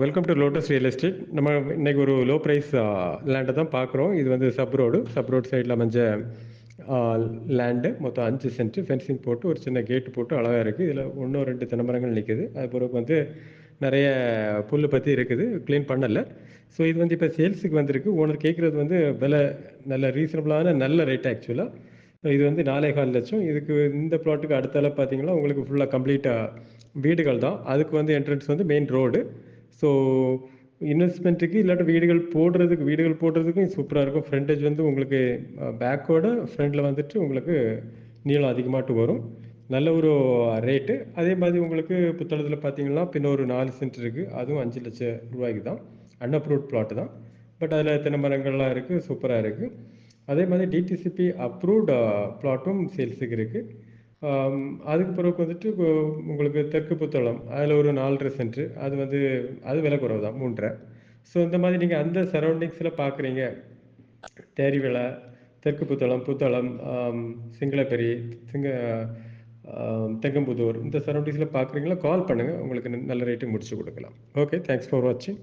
Welcome to lotus real estate நம்ம இன்னைக்கு ஒரு லோ ப்ரைஸ் லேண்டை தான் பார்க்குறோம். இது வந்து சப் ரோடு சப் ரோடு சைடில் அமைஞ்ச லேண்டு மொத்தம் அஞ்சு சென்ட் ஃபென்சிங் போட்டு ஒரு சின்ன கேட்டு போட்டு அழகாக இருக்குது இதில் ஒன்றும் ரெண்டு தினமரங்கள் நிற்குது அது பிறகு வந்து நிறைய புல் பற்றி இருக்குது. க்ளீன் பண்ணலை. ஸோ இது வந்து இப்போ சேல்ஸுக்கு வந்திருக்கு. ஓனர் கேட்குறது வந்து விலை நல்ல ரீசனபிளான நல்ல ரேட் ஆக்சுவலாக இது வந்து நாலே கால் லட்சம். இதுக்கு இந்த ப்ளாட்டுக்கு அடுத்தால பார்த்தீங்கன்னா உங்களுக்கு ஃபுல்லாக கம்ப்ளீட்டாக வீடுகள் தான். அதுக்கு வந்து என்ட்ரன்ஸ் வந்து மெயின் ரோடு ஸோ இன்வெஸ்ட்மெண்ட்டுக்கு இல்லாட்ட வீடுகள் போடுறதுக்கு வீடுகள் போடுறதுக்கும் சூப்பராக இருக்கும். ஃப்ரண்டேஜ் வந்து உங்களுக்கு பேக்கோட ஃப்ரண்டில் வந்துட்டு உங்களுக்கு நீளம் அதிகமாட்டு வரும். நல்ல ஒரு ரேட்டு அதே மாதிரி உங்களுக்கு புத்தளத்தில் பார்த்தீங்கன்னா பின்ன ஒரு நாலு சென்ட் இருக்குது அதுவும் அஞ்சு லட்சம் ரூபாய்க்கு தான். அன்அப்ரூவ்ட் பிளாட்டு தான். பட் அதில் தென்னை மரங்கள்லாம் இருக்குது சூப்பராக இருக்குது அதே மாதிரி டிடிசிபி அப்ரூவ்ட் பிளாட்டும் சேல்ஸுக்கு இருக்குது அதுக்கு பிறகு வந்துட்டு உங்களுக்கு தெற்கு புத்தளம் அதில் ஒரு நாலரை சென்ட்ரு அது வந்து அது விலை குறைவு தான் மூன்றரை. ஸோ இந்த மாதிரி நீங்கள் அந்த சரௌண்டிங்ஸில் பார்க்குறீங்க தேரி விலை தெற்கு புத்தளம் புத்தளம் சிங்களப்பெரி சிங்க தெங்கம்புதூர் இந்த சரௌண்டிங்ஸில் பார்க்குறீங்களா கால் பண்ணுங்கள் உங்களுக்கு நல்ல ரேட்டு முடிச்சு கொடுக்கலாம். ஓகே தேங்க்ஸ் ஃபார் வாட்சிங்